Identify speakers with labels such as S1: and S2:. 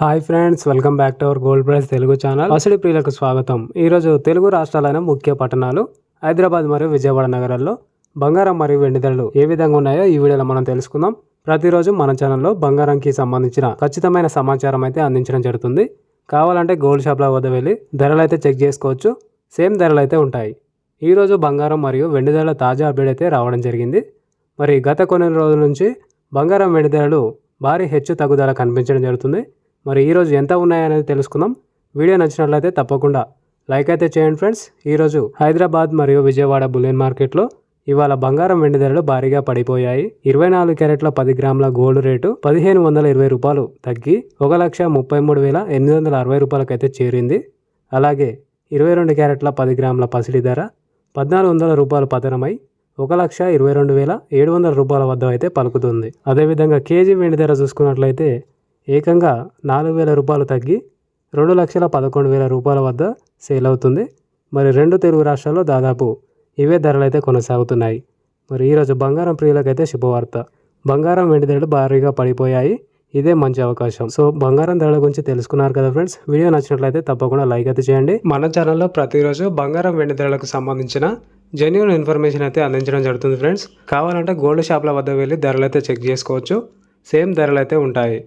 S1: Hi friends welcome back to our gold price Telugu channel అసలు ప్రియులకు స్వాగతం. ఈరోజు తెలుగు రాష్ట్రాలైన ముఖ్య పట్టణాలు హైదరాబాద్ మరియు విజయవాడ నగరాల్లో బంగారం మరియు వెండి ధరలు ఏ విధంగా ఉన్నాయో ఈ వీడియోలో మనం తెలుసుకుందాం. ప్రతిరోజు మన ఛానల్లో బంగారంకి సంబంధించిన ఖచ్చితమైన సమాచారం అయితే అందించడం జరుగుతుంది. కావాలంటే గోల్డ్ షాప్ల వద్ద వెళ్ళి ధరలు అయితే చెక్ చేసుకోవచ్చు. సేమ్ ధరలు అయితే ఉంటాయి. ఈరోజు బంగారం మరియు వెండి ధరల తాజా అప్డేట్ అయితే రావడం జరిగింది. మరి గత కొన్ని రోజుల నుంచి బంగారం వెండి ధరలు భారీ హెచ్చు తగ్గుదల కనిపించడం జరుగుతుంది. మరి ఈరోజు ఎంత ఉన్నాయనేది తెలుసుకుందాం. వీడియో నచ్చినట్లయితే తప్పకుండా లైక్ అయితే చేయండి ఫ్రెండ్స్. ఈరోజు హైదరాబాద్ మరియు విజయవాడ బులియన్ మార్కెట్లో ఇవాళ బంగారం వెండి ధరలు భారీగా పడిపోయాయి. ఇరవై నాలుగు క్యారెట్ల పది గ్రాముల గోల్డ్ రేటు పదిహేను వందల ఇరవై రూపాయలు తగ్గి ఒక లక్ష ముప్పై మూడు వేల ఎనిమిది వందల అరవై రూపాయలకైతే చేరింది. అలాగే ఇరవై రెండు క్యారెట్ల పది గ్రాముల పసిడి ధర పద్నాలుగు వందల రూపాయలు పతనమై ఒక లక్ష ఇరవై రెండు వేల ఏడు వందల రూపాయల వద్ద అయితే పలుకుతుంది. అదేవిధంగా కేజీ వెండి ధర చూసుకున్నట్లయితే ఏకంగా నాలుగు వేల రూపాయలు తగ్గి రెండు లక్షల పదకొండు వేల రూపాయల వద్ద సేల్ అవుతుంది. మరి రెండు తెలుగు రాష్ట్రాల్లో దాదాపు ఇవే ధరలు అయితే కొనసాగుతున్నాయి. మరి ఈరోజు బంగారం ప్రియులకైతే శుభవార్త. బంగారం వెండి ధరలు భారీగా పడిపోయాయి. ఇదే మంచి అవకాశం. సో బంగారం ధరల గురించి తెలుసుకున్నారు కదా ఫ్రెండ్స్? వీడియో నచ్చినట్లయితే తప్పకుండా లైక్ అయితే చేయండి. మన ఛానల్లో ప్రతిరోజు బంగారం వెండి ధరలకు సంబంధించిన జెన్యున్ ఇన్ఫర్మేషన్ అయితే అందించడం జరుగుతుంది ఫ్రెండ్స్. కావాలంటే గోల్డ్ షాప్ల వద్ద వెళ్ళి ధరలు అయితే చెక్ చేసుకోవచ్చు. సేమ్ ధరలు అయితే ఉంటాయి.